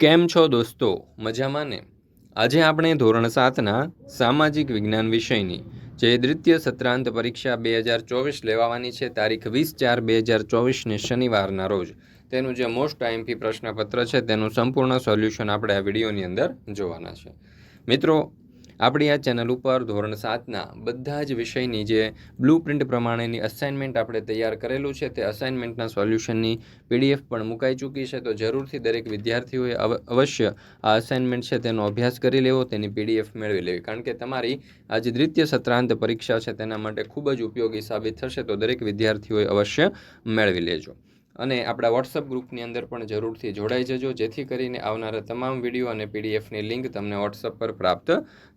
કેમ છો દોસ્તો? મજામાં ને? આજે આપણે ધોરણ સાતના સામાજિક વિજ્ઞાન વિષયની જે દ્વિતીય સત્રાંત પરીક્ષા બે હજાર ચોવીસ લેવાવાની છે, તારીખ વીસ ચાર બે હજાર ચોવીસને શનિવારના રોજ. તેનું જે મોસ્ટ આઈએમપી પ્રશ્નપત્ર છે, તેનું સંપૂર્ણ સોલ્યુશન આપણે આ વિડીયોની અંદર જોવાના છે. મિત્રો આપણી આ ચેનલ ઉપર ધોરણ સાતના બધા જ વિષયની જે બ્લુ પ્રિન્ટ પ્રમાણેની અસાઇનમેન્ટ આપણે તૈયાર કરેલું છે, તે અસાઇનમેન્ટના સોલ્યુશનની પીડીએફ પણ મુકાઈ ચૂકી છે. તો જરૂરથી દરેક વિદ્યાર્થીઓએ અવ- અવશ્ય આ અસાઇનમેન્ટ છે તેનો અભ્યાસ કરી લેવો, તેની પીડીએફ મેળવી લેવી. કારણ કે તમારી આ જે દ્વિતીય સત્રાંત પરીક્ષા છે, તેના માટે ખૂબ જ ઉપયોગી સાબિત થશે, તો દરેક વિદ્યાર્થીઓએ અવશ્ય મેળવી લેજો. અને આપણા વોટ્સઅપ ગ્રુપની અંદર પણ જરૂરથી જોડાઈ જજો. જેથી કરીને આવનારા તમામ વીડિયો અને પીડીએફની લિંક તમને વોટ્સઅપ પર પ્રાપ્ત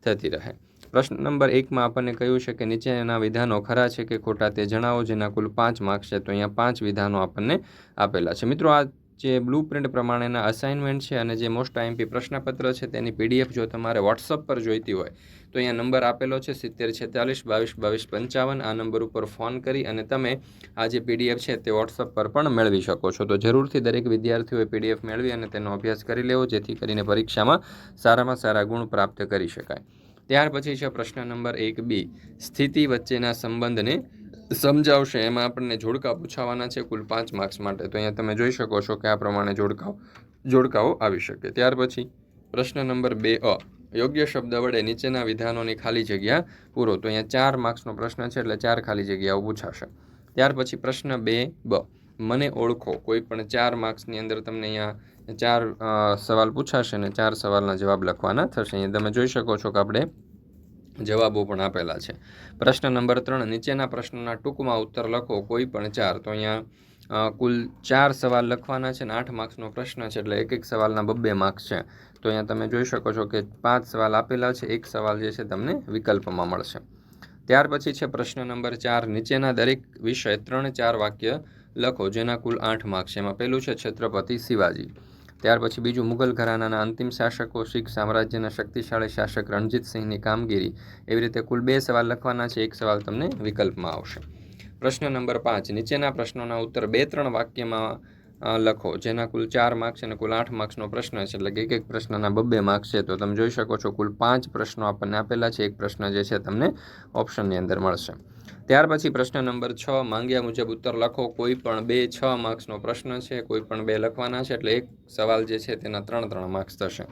થતી રહે. પ્રશ્ન નંબર એકમાં આપણને કહ્યું છે કે નીચેના વિધાનો ખરા છે કે ખોટા તે જણાવો, જેના કુલ પાંચ માર્ક્સ છે તો અહીંયા પાંચ વિધાનો આપણને આપેલા છે. મિત્રો, આ જે બ્લુ પ્રિન્ટ પ્રમાણેના અસાઇનમેન્ટ છે અને જે મોસ્ટ આઈએમપી પ્રશ્નપત્ર છે તેની પીડીએફ જો તમારે વોટ્સઅપ પર જોઈતી હોય, તો અહીંયા નંબર આપેલો છે સિત્તેર છેતાલીસ બાવીસ બાવીસ પંચાવન. આ નંબર ઉપર ફોન કરી અને તમે આ જે પીડીએફ છે તે વોટ્સઅપ પર પણ મેળવી શકો છો. તો જરૂરથી દરેક વિદ્યાર્થીઓએ પીડીએફ મેળવી અને તેનો અભ્યાસ કરી લેવો, જેથી કરીને પરીક્ષામાં સારામાં સારા ગુણ પ્રાપ્ત કરી શકાય. ત્યાર પછી છે પ્રશ્ન નંબર એક બી. સ્થિતિ વચ્ચેના સંબંધને સમજાવશે, એમાં આપણને જોડકા પૂછાવાના છે કુલ પાંચ માર્ક્સ માટે. તો અહીંયા તમે જોઈ શકો છો કે આ પ્રમાણે જોડકાઓ જોડકાઓ આવી શકે. ત્યાર પછી પ્રશ્ન નંબર બે અ, યોગ્ય શબ્દ વડે નીચેના વિધાનોની ખાલી જગ્યા પૂરો. તો અહીંયા ચાર માર્ક્સનો પ્રશ્ન છે એટલે ચાર ખાલી જગ્યાઓ પૂછાશે. ત્યાર પછી પ્રશ્ન બે બ, મને ઓળખો. કોઈ પણ ચાર માર્ક્સની અંદર તમને અહીંયા ચાર સવાલ પૂછાશે અને ચાર સવાલના જવાબ લખવાના થશે. અહીંયા તમે જોઈ શકો છો કે આપણે જવાબો પણ આપેલા છે. પ્રશ્ન નંબર ત્રણ, નીચેના પ્રશ્નોના ટૂંકમાં ઉત્તર લખો. કોઈ પણ ચાર. તો અહીંયા કુલ ચાર સવાલ લખવાના છે ને આઠ માર્ક્સનો પ્રશ્ન છે એટલે એક એક સવાલના બબ્બે માર્ક્સ છે. તો અહીંયા તમે જોઈ શકો છો કે પાંચ સવાલ આપેલા છે. એક સવાલ જે છે તમને વિકલ્પમાં મળશે. ત્યાર પછી છે પ્રશ્ન નંબર ચાર. નીચેના દરેક વિષય ત્રણ ચાર વાક્ય લખો, જેના કુલ આઠ માર્ક્સ છે. એમાં પહેલું છે છત્રપતિ શિવાજી. ત્યાર પછી બીજું મુઘલ ઘરાનાના અંતિમ શાસકો, શીખ સામ્રાજ્યના શક્તિશાળી શાસક રણજીતસિંહની કામગીરી એવી રીતે કુલ બે સવાલ લખવાના છે. એક સવાલ તમને વિકલ્પમાં આવશે. પ્રશ્ન નંબર પાંચ, નીચેના પ્રશ્નોના ઉત્તર બે ત્રણ વાક્યમાં લખો, જેના કુલ ચાર માર્ક્સ અને કુલ આઠ માર્ક્સનો પ્રશ્ન છે. એટલે કે એક એક પ્રશ્નના બબ્બે માર્ક્સ છે. તો તમે જોઈ શકો છો કુલ પાંચ પ્રશ્નો આપણને આપેલા છે. એક પ્રશ્ન જે છે તમને ઓપ્શનની અંદર મળશે. ત્યાર પછી પ્રશ્ન નંબર છ, માંગ્યા મુજબ ઉત્તર લખો. કોઈ પણ બે છ માર્ક્સનો પ્રશ્ન છે, કોઈ પણ બે લખવાના છે, એટલે એક સવાલ જે છે તેના ત્રણ ત્રણ માર્ક્સ થશે.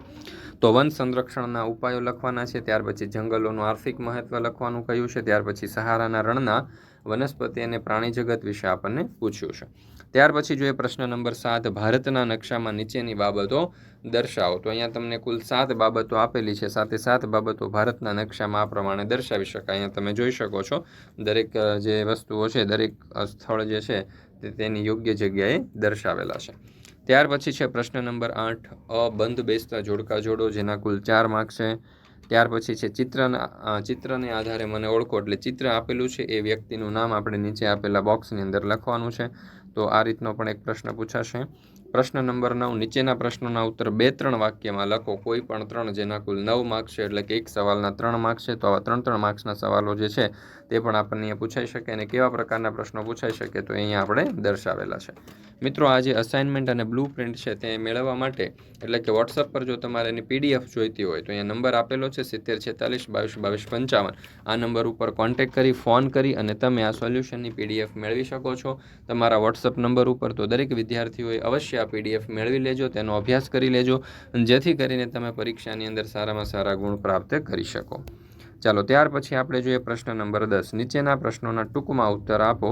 તો વન સંરક્ષણના ઉપાયો લખવાના છે, ત્યાર પછી જંગલોનું આર્થિક મહત્વ લખવાનું કહ્યું છે, ત્યાર પછી સહારાના રણના વનસ્પતિ અને પ્રાણી જગત વિશે આપણને પૂછ્યું છે. ત્યાર પછી જોઈએ પ્રશ્ન નંબર સાત, ભારતના નકશામાં નીચેની બાબતો દર્શાવો. તો અહીંયા તમને કુલ સાત બાબતો આપેલી છે. સાથે સાત બાબતો ભારતના નકશામાં આ પ્રમાણે દર્શાવી શકાય. અહીંયા તમે જોઈ શકો છો, દરેક જે વસ્તુઓ છે, દરેક સ્થળ જે છે, તે તેની યોગ્ય જગ્યાએ દર્શાવેલા છે. ત્યાર પછી છે પ્રશ્ન નંબર આઠ અ બંધ બેસતા જોડકા જોડો, જેના કુલ ચાર માર્ક છે. ત્યાર પછી છે ચિત્રના ચિત્રને આધારે મને ઓળખો. એટલે ચિત્ર આપેલું છે, એ વ્યક્તિનું નામ આપણે નીચે આપેલા બોક્સની અંદર લખવાનું છે. તો આ રીતનો પણ એક પ્રશ્ન પૂછાશે. પ્રશ્ન નંબર નવ, નીચેના પ્રશ્નોના ઉત્તર બે ત્રણ વાક્યમાં લખો. કોઈ પણ ત્રણ જેના કુલ નવ માર્ક્સ છે, એટલે કે એક સવાલના ત્રણ માર્ક્સ છે, તો આવા ત્રણ ત્રણ માર્ક્સના સવાલો જે છે, તે પણ આપણને પૂછાઈ શકે અને કેવા પ્રકારના પ્રશ્નો પૂછાઈ શકે તો અહીંયા આપણે દર્શાવેલા છે. મિત્રો, આ જે અસાઇનમેન્ટ અને બ્લુ પ્રિન્ટ છે તે મેળવવા માટે, એટલે કે વોટ્સઅપ પર જો તમારે એની પીડીએફ જોઈતી હોય, તો અહીંયા નંબર આપેલો છે, સિત્તેર છેતાલીસ, બાવીસ બાવીસ, પંચાવન. આ નંબર ઉપર કોન્ટેક્ટ કરી ફોન કરી અને તમે આ સોલ્યુશનની પીડીએફ મેળવી શકો છો. તમારા વોટ્સઅપ નંબર ઉપર તો દરેક વિદ્યાર્થીઓએ અવશ્ય આ પીડીએફ મેળવી લેજો, તેનો અભ્યાસ કરી લેજો, જેથી કરીને તમે પરીક્ષાની અંદર સારામાં સારા ગુણ પ્રાપ્ત કરી શકો. ચાલો, ત્યાર પછી આપણે જોઈએ પ્રશ્ન નંબર દસ. નીચેના પ્રશ્નોના ટૂંકમાં ઉત્તર આપો.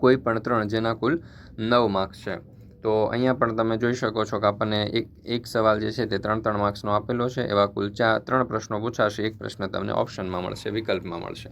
કોઈ પણ ત્રણ જેના કુલ નવ માર્ક્સ છે. તો અહીંયા પણ તમે જોઈ શકો છો કે આપણને એક એક સવાલ જે છે તે ત્રણ ત્રણ માર્ક્સનો આપેલો છે. એવા કુલ ચાર ત્રણ પ્રશ્નો પૂછાશે. એક પ્રશ્ન તમને ઓપ્શનમાં મળશે, વિકલ્પમાં મળશે.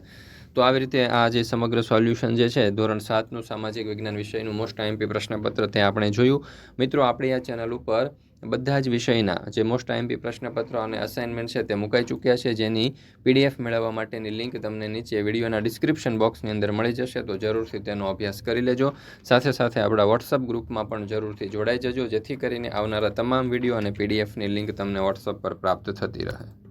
તો આવી રીતે આ જે સમગ્ર સોલ્યુશન જે છે, ધોરણ સાતનું સામાજિક વિજ્ઞાન વિષયનું મોસ્ટ આઈએમપી પ્રશ્નપત્ર તે આપણે જોયું. મિત્રો, આપણી આ ચેનલ ઉપર બધા જ વિષયના જે મોસ્ટ આઈએમપી પ્રશ્નપત્રો અને અસાઇનમેન્ટ છે તે મુકાઈ ચૂક્યા છે. જેની પીડીએફ મેળવવા માટેની લિંક તમને નીચે વિડીયોના ડિસ્ક્રિપ્શન બોક્સની અંદર મળી જશે. તો જરૂરથી તેનો અભ્યાસ કરી લેજો. સાથે સાથે આપણા વોટ્સઅપ ગ્રુપમાં પણ જરૂરથી જોડાઈ જજો. જેથી કરીને આવનારા તમામ વીડિયો અને પીડીએફની લિંક તમને વોટ્સઅપ પર પ્રાપ્ત થતી રહે.